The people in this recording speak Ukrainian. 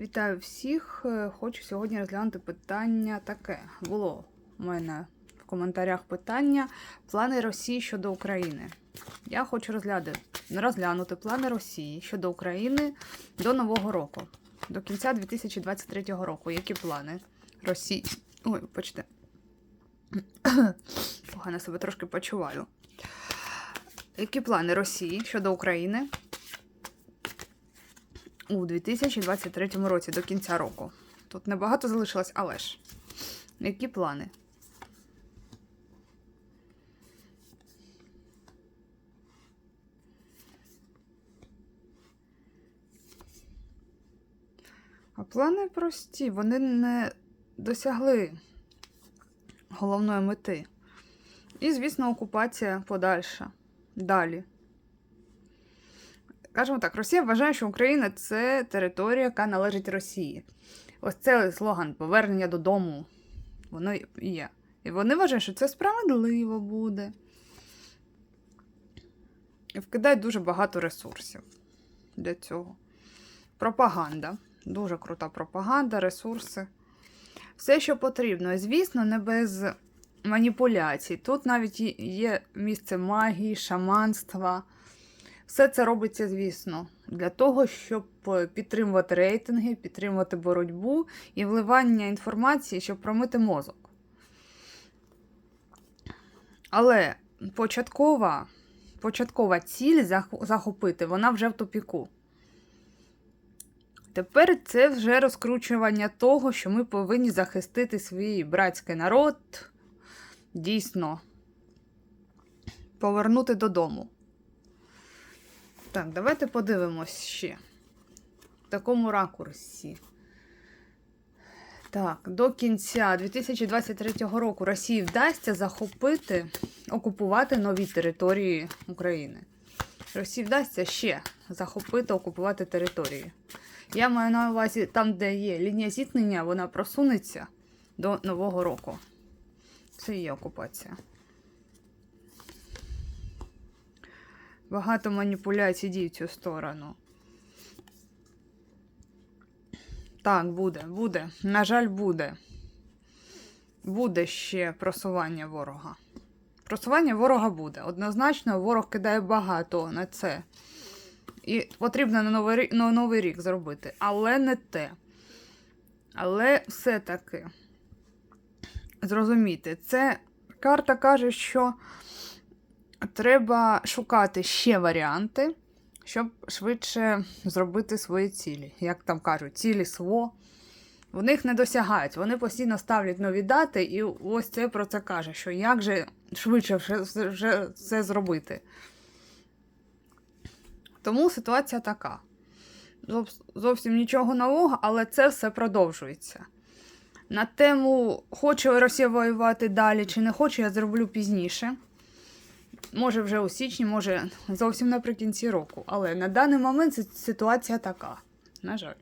Вітаю всіх. Е, Хочу сьогодні розглянути питання таке. Було у мене в коментарях питання плани Росії щодо України. Я хочу розгляди... розглянути плани Росії щодо України до Нового року, до кінця 2023 року. Які плани Росії? Ой, почте. Погано себе трошки почуваю. Які плани Росії щодо України у 2023 році до кінця року? Тут небагато залишилось, але ж. Які плани? А плани прості, вони не досягли головної мети. І, звісно, окупація подальша. Далі. Кажемо так, Росія вважає, що Україна це територія, яка належить Росії. Ось це слоган повернення додому. Воно є. І вони вважають, що це справедливо буде. І вкидають дуже багато ресурсів для цього. Пропаганда. Дуже крута пропаганда, ресурси. Все, що потрібно. Звісно, не без маніпуляцій. Тут навіть є місце магії, шаманства. Все це робиться, звісно, для того, щоб е, підтримувати рейтинги, підтримувати боротьбу і вливання інформації, щоб промити мозок. Але початкова, початкова ціль захопити, вона вже в тупіку. Тепер це вже розкручування того, що ми повинні захистити свій братський народ, дійсно повернути додому. Так, давайте подивимось ще. В такому ракурсі. Так, до кінця 2023 року Росії вдасться захопити, окупувати нові території України. Росії вдасться ще захопити, окупувати території. Я маю на увазі там, де є лінія зіткнення, вона просунеться до Нового року. Це і є окупація. Багато маніпуляцій дій в цю сторону. Так, буде, буде. На жаль, буде. Буде ще просування ворога. Просування ворога буде. Однозначно, ворог кидає багато на це. І потрібно на новий рік, на новий рік зробити. Але не те. Але все-таки зрозуміти, це карта каже, що треба шукати ще варіанти, щоб швидше зробити свої цілі. Як там кажуть, цілі СВО. В них не досягають. Вони постійно ставлять нові дати, і ось це про це каже, що як же швидше вже це зробити. Тому ситуація така. Зовсім нічого нового, але це все продовжується. На тему, хоче Росія воювати далі чи не хоче, я зроблю пізніше. Може, вже у січні, може зовсім наприкінці року. Але на даний момент ситуація така. На жаль.